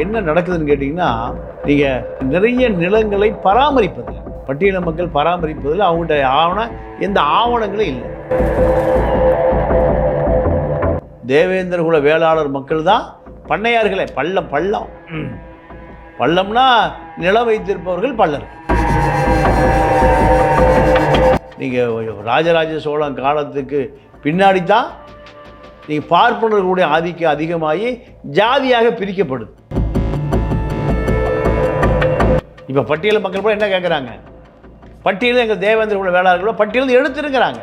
என்ன நடக்குதுன்னு கேட்டிங்கன்னா நீங்கள் நிறைய நிலங்களை பராமரிப்பதில்லை. பட்டியல மக்கள் பராமரிப்பதில் அவங்கள்ட்ட ஆவணம் எந்த ஆவணங்களும் இல்லை. தேவேந்திர குல வேளாளர் மக்கள் தான் பண்ணையார்களே பள்ளம் பள்ளம். பள்ளம்னா நிலம் வைத்திருப்பவர்கள் பள்ளர். நீங்கள் ராஜராஜ சோழன் காலத்துக்கு பின்னாடி தான் நீங்கள் பார்ப்பனர்களுடைய ஆதிக்கம் அதிகமாகி ஜாதியாக பிரிக்கப்படுது. இப்போ பட்டியல் மக்கள் கூட என்ன கேட்குறாங்க பட்டியலில் எங்கள் தேவேந்திர குல வேளாளர்களோ பட்டியலில் எடுத்துருங்கிறாங்க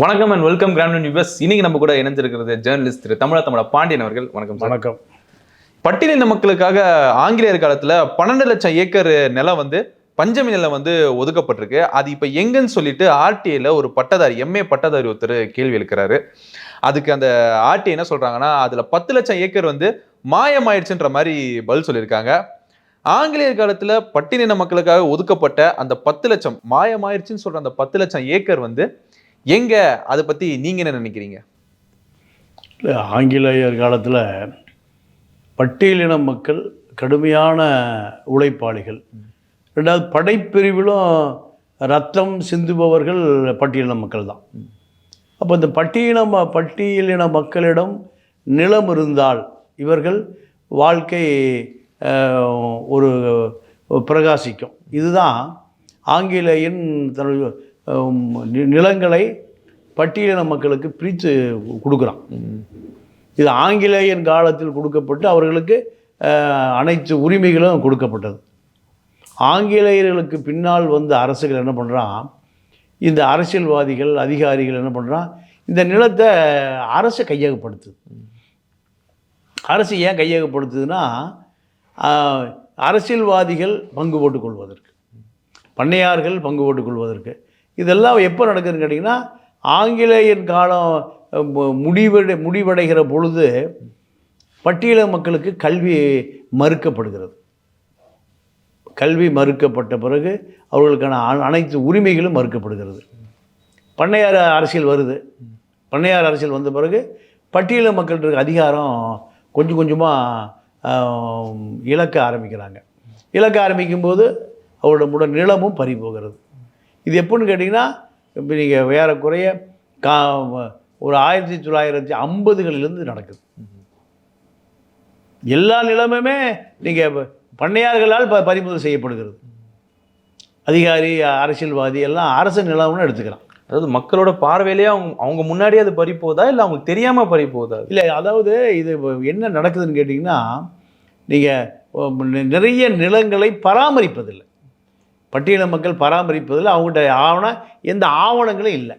வணக்கம் அண்ட் வெல்கம் கிராண்ட் யூஎஸ் இன்னைக்கு நம்ம கூட இணைஞ்சிருக்கிறது ஜேர்னலிஸ்ட் திரு தமிழ தமிழ பாண்டியன் அவர்கள். வணக்கம் வணக்கம். பட்டியலின மக்களுக்காக ஆங்கிலேயர் காலத்துல பன்னெண்டு லட்சம் ஏக்கர் நிலம் வந்து பஞ்சமி நிலம் வந்து ஒதுக்கப்பட்டிருக்கு. அது இப்ப எங்கன்னு சொல்லிட்டு ஆர்டிஐல ஒரு பட்டதாரி எம்ஏ பட்டதாரி ஒருத்தர் கேள்வி எழுக்கிறாரு. அதுக்கு அந்த ஆர்டிஐ என்ன சொல்றாங்கன்னா அதுல பத்து லட்சம் ஏக்கர் வந்து மாயமாயிடுச்சுன்ற மாதிரி பதில் சொல்லியிருக்காங்க. ஆங்கிலேயர் காலத்துல பட்டியலின மக்களுக்காக ஒதுக்கப்பட்ட அந்த பத்து லட்சம் மாயமாயிருச்சுன்னு சொல்ற அந்த பத்து லட்சம் ஏக்கர் வந்து எங்க? அதை பத்தி நீங்க என்ன நினைக்கிறீங்க? இல்ல, ஆங்கிலேயர் காலத்தில் பட்டியலின மக்கள் கடுமையான உழைப்பாளிகள். ரெண்டாவது படைப்பிரிவிலும் ரத்தம் சிந்துபவர்கள் பட்டியலின மக்கள் தான். அப்போ இந்த பட்டியலின பட்டியலின மக்களிடம் நிலம் இருந்தால் இவர்கள் வாழ்க்கை ஒரு பிரகாசிக்கும். இதுதான் ஆங்கிலேயன் தன்னுடைய நிலங்களை பட்டியலின மக்களுக்கு பிரித்து கொடுக்குறான். இது ஆங்கிலேயன் காலத்தில் கொடுக்கப்பட்டு அவர்களுக்கு அனைத்து உரிமைகளும் கொடுக்கப்பட்டது. ஆங்கிலேயர்களுக்கு பின்னால் வந்த அரசுகள் என்ன பண்ணுறான் இந்த அரசியல்வாதிகள் அதிகாரிகள் என்ன பண்ணுறான் இந்த நிலத்தை அரசு கையகப்படுத்துது. அரசு ஏன் கையகப்படுத்துதுன்னா அரசியல்வாதிகள் பங்கு போட்டுக் கொள்வதற்கு. பண்ணையார்கள் பங்கு போட்டுக் கொள்வதற்கு. இதெல்லாம் எப்போ நடக்குதுன்னு கேட்டிங்கன்னா ஆங்கிலேயர் காலம் மு- முடிவடை முடிவடைகிற பொழுது பட்டியல மக்களுக்கு கல்வி மறுக்கப்படுகிறது. கல்வி மறுக்கப்பட்ட பிறகு அவர்களுக்கான அ- அனைத்து உரிமைகளும் மறுக்கப்படுகிறது. பண்ணையார் அரசியல் வருது. பண்ணையார் அரசியல் வந்த பிறகு பட்டியல மக்களுக்கு அதிகாரம் கொஞ்சம் கொஞ்சமாக இழக்க ஆரம்பிக்கிறாங்க. இழக்க ஆரம்பிக்கும்போது அவரோட முட நிலமும் பறி போகிறது. இது எப்படின்னு கேட்டிங்கன்னா இப்போ நீங்கள் வேற குறைய கா ஒரு ஆயிரத்தி தொள்ளாயிரத்தி ஐம்பதுகளிலிருந்து நடக்குது. எல்லா நிலமுமே நீங்கள் பண்ணையார்களால் ப பறிமுதல் செய்யப்படுகிறது. அதிகாரி அரசியல்வாதி எல்லாம் அரசு நிலம்னு எடுத்துக்கிறான். அதாவது மக்களோட பார்வையிலேயே அவங்க அவங்க முன்னாடியே அது பறி போகுதா இல்ல அவங்களுக்கு தெரியாம பறி? இல்லை அதாவது இது என்ன நடக்குதுன்னு கேட்டிங்கன்னா நீங்கள் நிறைய நிலங்களை பராமரிப்பதில்லை. பட்டியல மக்கள் பராமரிப்பதில் அவங்கள்ட்ட ஆவணம் எந்த ஆவணங்களும் இல்லை.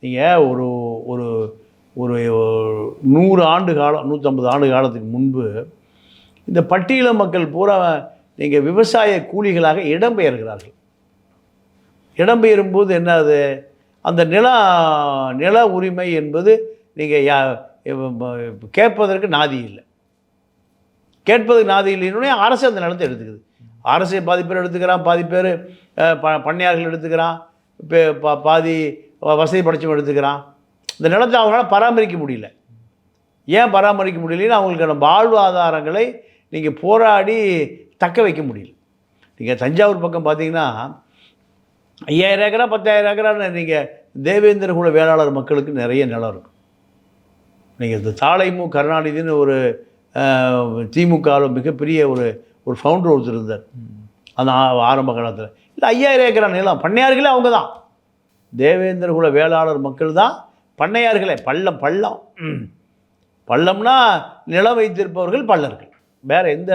நீங்கள் ஒரு ஒரு ஒரு நூறு ஆண்டு காலம் நூற்றம்பது ஆண்டு காலத்துக்கு முன்பு இந்த பட்டியல மக்கள் பூரா நீங்கள் விவசாய கூலிகளாக இடம்பெயர்கிறார்கள். இடம்பெயரும்போது என்னது? அந்த நில நில உரிமை என்பது நீங்கள் யா கேட்பதற்கு நாதி இல்லை. கேட்பதற்கு நாதி இல்லைன்னு அரசு அந்த நிலத்தை எடுத்துக்குது. அரசு பாதி பேர் எடுத்துக்கிறான் பாதி பேர் ப பண்ணையார்கள் எடுத்துக்கிறான் இப்போ பா பாதி வசதி படைச்சவன் எடுத்துக்கிறான். இந்த நிலத்தை அவங்களால பராமரிக்க முடியல. ஏன் பராமரிக்க முடியலன்னு அவங்களுக்கான வாழ்வாதாரங்களை நீங்கள் போராடி தக்க வைக்க முடியல. நீங்கள் தஞ்சாவூர் பக்கம் பார்த்தீங்கன்னா ஐயாயிரம் ஏக்கரா பத்தாயிரம் ஏக்கரான்னு நீங்கள் தேவேந்திர குல வேளாளர் மக்களுக்கு நிறைய நிலம் இருக்கும். நீங்கள் இந்த தாளைமு கருணாநிதினு ஒரு திமுகவில் மிகப்பெரிய ஒரு ஒரு ஃபவுண்டர் ஒருத்தர் இருந்தார். அந்த ஆரம்ப காலத்தில். இல்லை ஐயாயிரம் ஏக்கரா நிலம். பண்ணையார்களே அவங்க தான். தேவேந்திர குல வேளாளர் மக்கள் தான் பண்ணையார்களே. பள்ளம் பள்ளம். பள்ளம்னா நிலம் வைத்திருப்பவர்கள் பள்ளர்கள். வேறு எந்த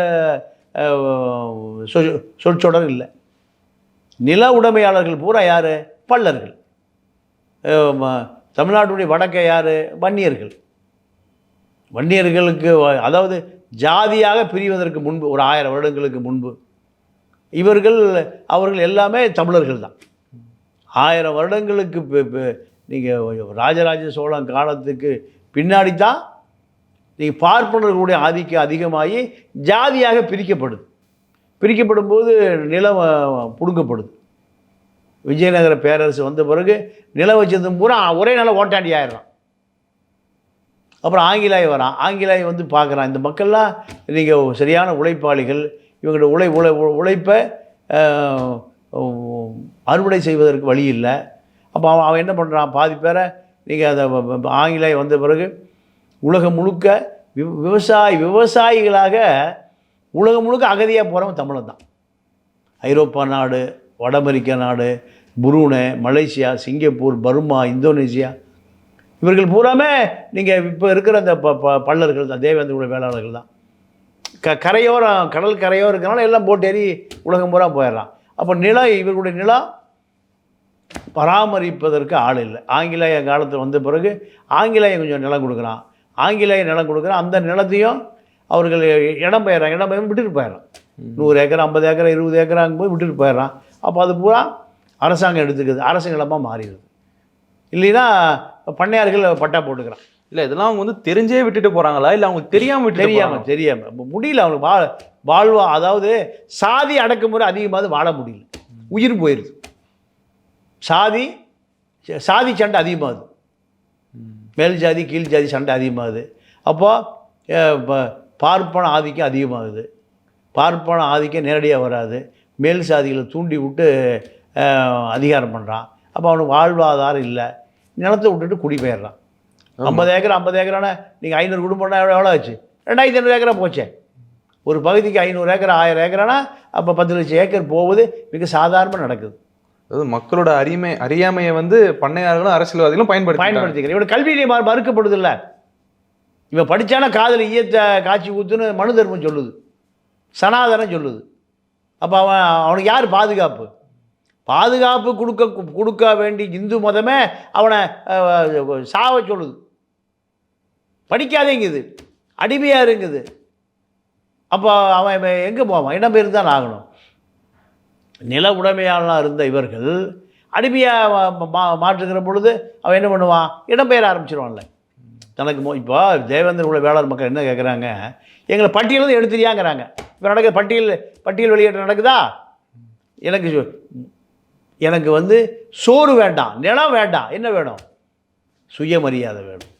சொற்சொடர் சொ- இல்லை. நில உடைமையாளர்கள் பூரா யார்? பல்லர்கள். தமிழ்நாட்டுடைய வடக்கே யார்? வன்னியர்கள். வன்னியர்களுக்கு அதாவது ஜாதியாக பிரிவதற்கு முன்பு ஒரு ஆயிரம் வருடங்களுக்கு முன்பு இவர்கள் அவர்கள் எல்லாமே தமிழர்கள் தான். ஆயிரம் வருடங்களுக்கு நீங்கள் ராஜராஜ சோழன் காலத்துக்கு பின்னாடி தான் நீங்கள் பார்ப்பனர்களுடைய ஆதிக்கம் அதிகமாகி ஜாதியாக பிரிக்கப்படுது. பிரிக்கப்படும் போது நிலம் அஹ், பிடுங்கப்படுது. விஜயநகர பேரரசு வந்த பிறகு நிலம் வச்சது பூரா ஒரே நாளில் ஓட்டாண்டி ஆயிடுறான். அப்புறம் ஆங்கிலாய் வரான். ஆங்கிலாய் வந்து பார்க்குறான். இந்த மக்கள்லாம் நீங்கள் சரியான உழைப்பாளிகள் இவங்களோட உழை உழை உழைப்பை அறுவடை செய்வதற்கு வழி இல்லை. அப்போ அவன் அவன் என்ன பண்ணுறான் பாதி பேரை நீங்கள் அந்த வ- ஆங்கிலேய வந்த பிறகு உலகம் முழுக்க விவ விவசாயி விவசாயிகளாக உலகம் முழுக்க அகதியாக போகிறவன் தமிழன் தான். ஐரோப்பா நாடு வட அமெரிக்க நாடு Brunei Malaysia Singapore Burma Indonesia. இவர்கள் பூராமே நீங்கள் இப்போ இருக்கிற அந்த ப ப பல்லர்கள் தான் தேவேந்திரோட வேளாளர்கள் தான். க கரையோரம் கடல் கரையோரம் இருக்கிறனால எல்லாம் போட்டு ஏறி உலகம் பூரா போயிடுறான். அப்போ நிலம் இவர்களுடைய நிலம் பராமரிப்பதற்கு ஆள் இல்லை. ஆங்கிலேய காலத்தில் வந்த பிறகு ஆங்கிலேயம் கொஞ்சம் நிலம் கொடுக்குறான். ஆங்கிலேய நிலம் கொடுக்குறான் அந்த நிலத்தையும் அவர்கள் இடம் பெயர்றான் இடம் பெயர் விட்டுட்டு போயிடறான். நூறு ஏக்கர் ஐம்பது ஏக்கர் இருபது ஏக்கர் அங்கே போய் விட்டுட்டு போயிடுறான். அப்போ அது பூரா அரசாங்கம் எடுத்துக்குது. அரசு நிலமாக மாறிடுது. இல்லைன்னா பண்ணையார்கள் பட்டா போட்டுக்கிறான். இல்ல இதெல்லாம் அவங்க வந்து தெரிஞ்சே விட்டுட்டு போறாங்களா? இல்ல அவங்க தெரியாம விட்டுட்டு தெரியாம போறாங்களா? தெரியாம இப்ப முடியல அவனுக்கு வா வாழ்வா அதாவது சாதி அடக்குமுறை அதிகமாக வாழ முடியல. உயிர் போயிடுது சாதி சாதி சண்டை அதிகமாகுது. மேல் ஜாதி கீழ் ஜாதி சண்டை அதிகமாகுது. அப்போ அஹ், ப- பார்ப்பன ஆதிக்கம் அதிகமாகுது. பார்ப்பன ஆதிக்கம் நேரடியாக வராது. மேல் சாதிகளை தூண்டி விட்டு அதிகாரம் பண்ணுறான் அப்போ அவனுக்கு வாழ்வாதாரம் இல்லை. நிலத்தை விட்டுட்டு குடிபெயர்றான். ஆமா. ஐம்பது ஏக்கர் ஐம்பது ஏக்கரான நீங்கள் ஐநூறு குடும்பம்னா எவ்வளோ எவ்வளோ ஆச்சு? ரெண்டாயிரத்தி ஐநூறு ஏக்கரா போச்சே. ஒரு பகுதிக்கு ஐநூறு ஏக்கர் ஆயிரம் ஏக்கரானா அப்போ பத்து லட்சம் ஏக்கர் போகுது மிக சாதாரணமாக நடக்குது. அதாவது மக்களோட அறிமை அறியாமையை வந்து பண்ணையார்களும் அரசியல்வாதிகளும் பயன்படுத்தி பயன்படுத்திக்கிறேன் இவன் கல்வியிலே மறுக்கப்படுது இல்லை இவன் படித்தானா காதில் ஈயத்தை காட்சி ஊற்றுன்னு மனு தர்மம் சொல்லுது. சனாதனம் சொல்லுது. அப்போ அவன் அவனுக்கு யார் பாதுகாப்பு? பாதுகாப்பு கொடுக்க கொடுக்க வேண்டிய இந்து மதமே அவனை சாவ சொல்லுது. படிக்காதேங்குது. அடிமையாக இருக்குது. அப்போ அவன் எங்கே போவான்? இடம்பெயர்ந்து தான் ஆகணும். நில உடைமையாளனாக இருந்த இவர்கள் அடிமையாக மா மாற்றுகிற பொழுது அவன் என்ன பண்ணுவான்? இடம்பெயர ஆரம்பிச்சிருவான்ல. தனக்கு மோ இப்போ தேவேந்திர உள்ள வேளாண் மக்கள் என்ன கேட்குறாங்க எங்களை பட்டியலிருந்து எடுத்துறியாங்கிறாங்க இப்போ நடக்குது பட்டியல் பட்டியல் வெளியேற்றம் நடக்குதா? எனக்கு எனக்கு வந்து சோறு வேண்டாம் நிலம் வேண்டாம். என்ன வேணும்? சுயமரியாதை வேணும்.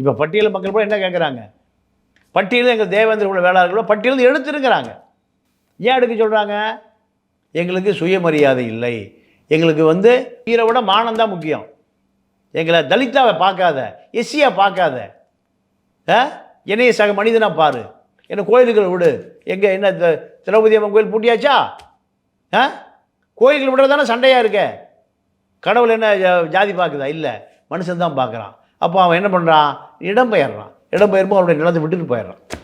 இப்போ பட்டியல் மக்கள் கூட என்ன கேட்குறாங்க பட்டியலில் எங்கள் தேவேந்திர உள்ள வேளாளர்களோ பட்டியலிருந்து எடுத்துருங்கிறாங்க ஏன் எடுக்க சொல்கிறாங்க எங்களுக்கு சுயமரியாதை இல்லை. எங்களுக்கு வந்து உயிரை விட மானம் தான் முக்கியம். எங்களை தலித்தாவை பார்க்காத எஸ்சியாக பார்க்காத. ஆ? என்னைய சக மனிதனாக பாரு. என்ன கோயிலுகளை விடு. எங்கே என்ன திரௌபதி அம்மன் கோயில் பூட்டியாச்சா? ஆ? கோயில்கள் விடுறது தானே சண்டையாக இருக்க? கடவுள் என்ன ஜா- ஜாதி பார்க்குதா? இல்லை. மனுஷன் தான் பார்க்குறான். அப்போ அவன் என்ன பண்ணுறான் இடம் பெயர்றான். இடம் அவனுடைய நிலத்தை விட்டுட்டு போயிடுறான்.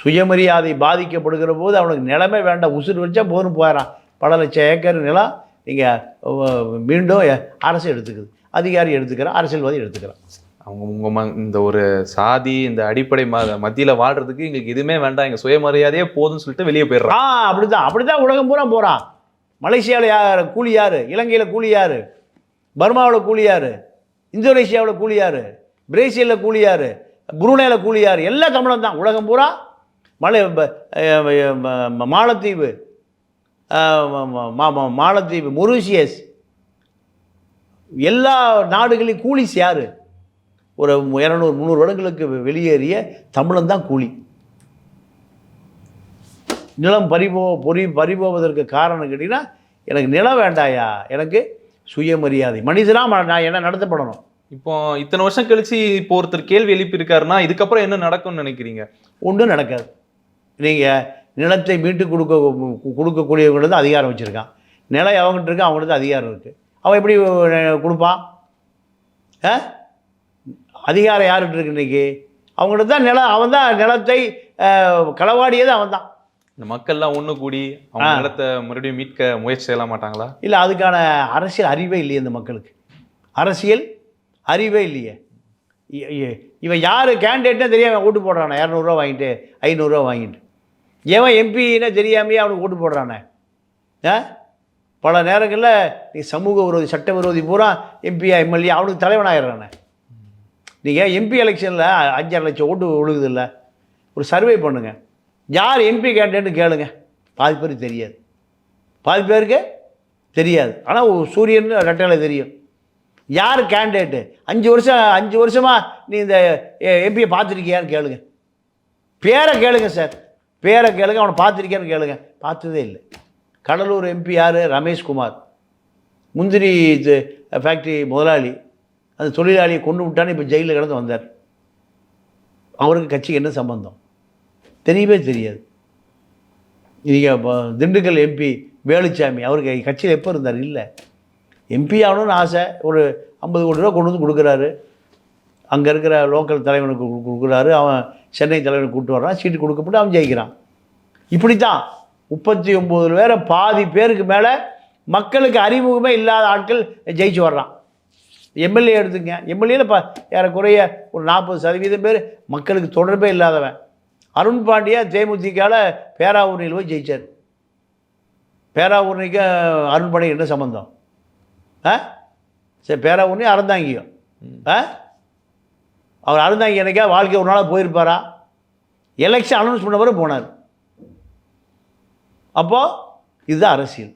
சுயமரியாதை பாதிக்கப்படுகிற போது அவனுக்கு நிலமே வேண்டாம். உசுறு வச்சா போதும் போயிடறான் பல லட்சம் ஏக்கர் நிலம் நீங்கள் மீண்டும் அரசு எடுத்துக்குது. அதிகாரி எடுத்துக்கிறான் அரசியல்வாதி எடுத்துக்கிறான். அவங்க உங்க ம- இந்த ஒரு சாதி இந்த அடிப்படை ம மத்தியில வாழ்றதுக்கு எங்களுக்கு எதுவுமே வேண்டாம். எங்க சுயமரியாதையே போதும்னு சொல்லிட்டு வெளியே ஆ போயிடுறான் அப்படிதான் அப்படிதான் உலகம் பூரா போகிறான் மலேசியாவில் யார்? கூலி யார்? இலங்கையில் கூலி யார்? பர்மாவில் கூலி யார்? இந்தோனேஷியாவில் கூலி யார்? பிரேசிலில் கூலி யார்? புருனேயில் கூலி யார்? எல்லாம் தமிழன் தான் உலகம் பூரா மலை மாலத்தீவு மாலத்தீவு மொரீசியஸ் எல்லா நாடுகளையும் கூலிஸ் யார்? ஒரு இரநூறு முந்நூறு வருடங்களுக்கு வெளியேறிய தமிழன் தான் கூலி. நிலம் பறிபோ பொறி பறிபோவதற்கு காரணம் கேட்டிங்கன்னா எனக்கு நிலம் வேண்டாயா? எனக்கு சுயமரியாதை. மனிதனாக நான் என்ன நடத்தப்படணும்? இப்போ இத்தனை வருஷம் கழிச்சு இப்போ ஒருத்தர் கேள்வி எழுப்பி இருக்காருன்னா இதுக்கப்புறம் என்ன நடக்கும்னு நினைக்கிறீங்க? ஒன்றும் நடக்காது. நீங்கள் நிலத்தை மீட்டு கொடுக்க கொடுக்கக்கூடியவங்களுக்கு தான் அதிகாரம் வச்சுருக்கான். நிலம் அவங்ககிட்ட இருக்கு அவங்கள்ட்ட தான் அதிகாரம் இருக்குது அவன் எப்படி கொடுப்பான்? ஆ? அதிகாரம் யார்கிட்ட இருக்கு இன்னைக்கு? அவங்கள்ட்ட தான் நிலம் அவன் தான் நிலத்தை களவாடியது அவன் தான். இந்த மக்கள்லாம் ஒண்ணு கூடி அவங்க ஆ. நிலத்தை மறுபடியும் மீட்க முயற்சி செய்ய மாட்டாங்களா? இல்லை அதுக்கான அரசியல் அறிவே இல்லையே இந்த மக்களுக்கு. அரசியல் அறிவே இல்லையே. இவன் யார் கேண்டிடேட்னே தெரியாம ஓட்டு போடுறானே? இரநூறுவா வாங்கிட்டு ஐநூறுரூவா வாங்கிட்டு. ஏன் எம்பின்னே தெரியாமையே அவனுக்கு ஓட்டு போடுறானே? ஆ? பல நேரங்களில் நீ சமூக விரோதி சட்ட விரோதி பூரா எம்பியா எம்எல்ஏ அவனுக்கு தலைவனாகிடுறானே நீங்கள் எம்பி எலெக்ஷனில் அஞ்சாறு லட்சம் ஓட்டு விழுகுது இல்லை ஒரு சர்வே பண்ணுங்கள் யார் எம்பி கேண்டேன்னு கேளுங்க. பாதி பேருக்கு தெரியாது. பாதி பேருக்கு தெரியாது. ஆனால் சூரியன் ரெட்டலை தெரியும். யார் கேண்டிடேட்டு அஞ்சு வருஷம் அஞ்சு வருஷமாக நீ இந்த எம்பியை பார்த்துருக்கியான்னு கேளுங்க. பேரை கேளுங்க சார் பேரை கேளுங்க அவனை பார்த்துருக்கேன்னு கேளுங்க. பார்த்ததே இல்லை. கடலூர் எம்பி யார்? ரமேஷ்குமார் முந்திரி இது ஃபேக்ட்ரி முதலாளி. அந்த தொழிலாளியை கொண்டு விட்டான்னு இப்போ ஜெயிலில் கிடந்து வந்தார். அவருக்கு கட்சிக்கு என்ன சம்பந்தம்? தெரியவே தெரியாது. நீங்கள் திண்டுக்கல் எம்பி வேலுச்சாமி அவருக்கு கட்சியில் எப்போ இருந்தார்? இல்லை. எம்பி ஆகணும்னு ஆசை. ஒரு ஐம்பது கோடி ரூபா கொண்டு வந்து கொடுக்குறாரு. அங்கே இருக்கிற லோக்கல் தலைவனுக்கு கொடுக்குறாரு. அவன் சென்னை தலைவர் கூப்பிட்டு வர்றான் சீட்டு கொடுக்கப்பட்டு அவன் ஜெயிக்கிறான். இப்படி தான் முப்பத்தி ஒம்பது பேரை பாதி பேருக்கு மேலே மக்களுக்கு அறிமுகமே இல்லாத ஆட்கள் ஜெயிச்சு வர்றான். எம்எல்ஏ எடுத்துங்க. எம்எல்ஏல இப்போ ஏறக்குறைய ஒரு நாற்பது சதவீதம் பேர் மக்களுக்கு தொடர்பே இல்லாதவன். அருண் பாண்டியா தேமுதிகவில் பேராவூர்ணியில் போய் ஜெயித்தார் பேராவூர்ணிக்கு அருண் பாண்டிய என்ன சம்மந்தம் ஆ? சரி பேராவூர்ணி அறந்தாங்கியும். ஆ? அவர் அருந்தாங்க எனக்கா வாழ்க்கை ஒரு நாளாக போயிருப்பாரா? எலெக்ஷன் அனௌன்ஸ் பண்ண போனார். அப்போது இதுதான் அரசியல்.